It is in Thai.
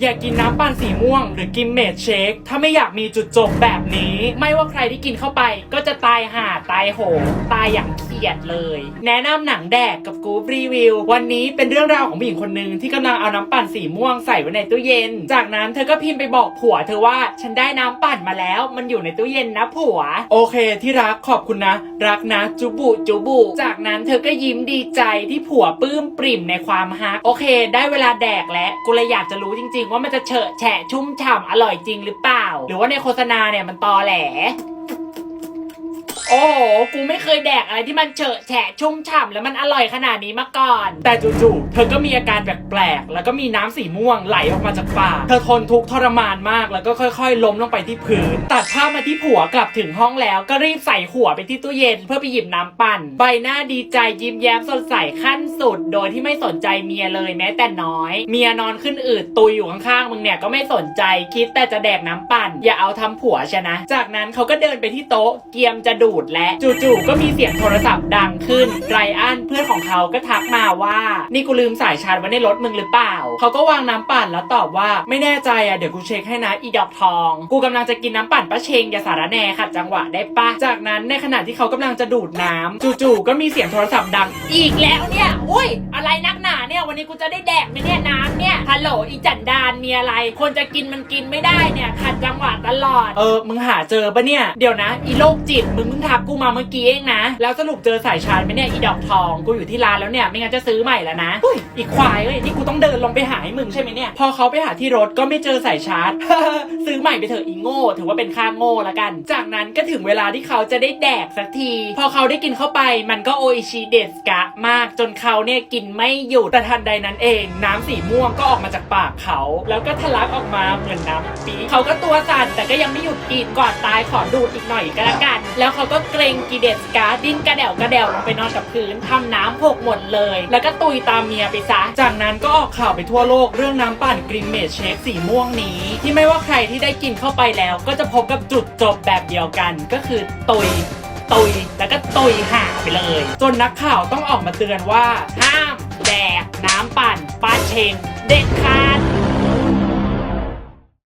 อย่ากินน้ำปั่นสีม่วง หรือกินเมดเชค ถ้าไม่อยากมีจุดจบแบบนี้ ไม่ว่าใครที่กินเข้าไป ก็จะตายห่าตายโหงตายอย่างียดเลย แนะนำหนังแดกกับกู๊ปรีวิว วันนี้เป็นเรื่องราวของผู้หญิงคนหนึ่งที่กำลังเอาน้ำปั่นสีม่วงใส่ไว้ในตู้เย็น จากนั้นเธอก็พิมพ์ไปบอกผัวเธอว่าฉันได้น้ำปั่นมาแล้ว มันอยู่ในตู้เย็นนะผัว โอเคที่รักขอบคุณนะ รักนะจุบุจุบุ จากนั้นเธอก็ยิ้มดีใจที่ผัวปลื้มปริ่มในความฮักโอเค ได้เวลาแดกแล้วกูเลยอยากจะรู้จริง ๆ ว่ามันจะเฉอะแฉะชุ่มฉ่ำอร่อยจริงหรือเปล่า หรือว่าในโฆษณาเนี่ยมันตอแหล โอ้โห กูไม่เคยแดกอะไรที่มันเฉอะแฉะชุ่มฉ่ำแล้วมันอร่อยขนาดนี้มาก่อน แต่จู่ๆ เธอก็มีอาการแปลกๆ แล้วก็มีน้ำสีม่วงไหลออกมาจากปาก เธอทนทุกข์ทรมานมาก แล้วก็ค่อยๆ ล้มลงไปที่พื้น ตัดภาพมาที่ผัวกลับถึงห้องแล้วก็รีบใส่หัวไปที่ตู้เย็นเพื่อไปหยิบน้ำปั่น ใบหน้าดีใจยิ้มแย้มสดใสขั้นสุด โดยที่ไม่สนใจเมียเลยแม้แต่น้อย เมียนอนขึ้นอืดตุยอยู่ข้างๆ มึงเนี่ยก็ไม่สนใจคิดแต่จะแดกน้ำปั่น อย่าเอาทำผัวชนะ จากนั้นเขาก็เดินไปที่โต๊ะเกียมจะดูดและจู่ๆก็มีเสียงโทรศัพท์ดังขึ้นไรอันเพื่อนของเขาก็ทักมาว่า นี่กูลืมสายชาร์จไว้ในรถมึงหรือเปล่า เขาก็วางน้ำปั่นแล้วตอบว่าไม่แน่ใจอะเดี๋ยวกูเช็คให้นะอีดอกทอง กูกำลังจะกินน้ำปั่นป้าเชงอย่าสารแน่ขัดจังหวะได้ปะจากนั้นในขณะที่เขากำลังจะดูดน้ำจู่ๆก็มีเสียงโทรศัพท์ดัง อีกแล้วเนี่ยอุ้ยอะไรนักหนาเนี่ยวันนี้กูจะได้แดกไหมเนี่ยน้ำเนี่ย ฮัลโหลอีจันดานมีอะไร คนจะกินมันกินไม่ได้เนี่ย ขัดจังหวะตลอด เออ มึงหาเจอปะเนี่ย เดี๋ยวนะ อีโรคจิต มึงเพิ่งทักกูมาเมื่อกี้เองนะ แล้วสรุปเจอสายชาร์จไหมเนี่ย อีดอกทอง กูอยู่ที่ร้านแล้วเนี่ย ไม่งั้นจะซื้อใหม่แล้วนะอุ้ยอีควายเอ้ย นี่กูต้องเดินลงไปหาให้มึงใช่ไหมเนี่ย พอเขาไปหาที่รถก็ไม่เจอสายชาร์จ ซื้อใหม่ไปเถอะอีโง่ ถือว่าเป็นค่าโง่ละกัน จากนั้นก็ถึงเวลาที่เขาจะได้แดกสักที พอเขาได้กินเข้าไป มันก็โออิชิเดสกะมากจนเขาเนี่ยกินไม่หยุดแต่ทันใดนั้นเอง น้ำสีม่วงก็ออกมาจากปากเขา แล้วก็ทะลักออกมาเหมือนน้ำปี๊เขาก็ตัวสั่นแต่ก็ยังไม่หยุดกินก่อนตายขอดูดอีกหน่อยก็แล้วกัน แล้วเขาก็เกรงกิเดสกาดิ้นกระเดวกระเดวลงไปนอนกับพื้นทำน้ำหกหมดเลย แล้วก็ตุยตามเมียไปซะ จากนั้นก็ออกข่าวไปทั่วโลกเรื่องน้ำปั่นกรีนเมดเชคสีม่วงนี้ ที่ไม่ว่าใครที่ได้กินเข้าไปแล้ว ก็จะพบกับจุดจบแบบเดียวกันก็คือตุยตุยแล้วก็ตุยห่าไปเลย จนนักข่าวต้องออกมาเตือนว่า ห้ามแดกน้ำปั่นป้าเชง เด็ดขาด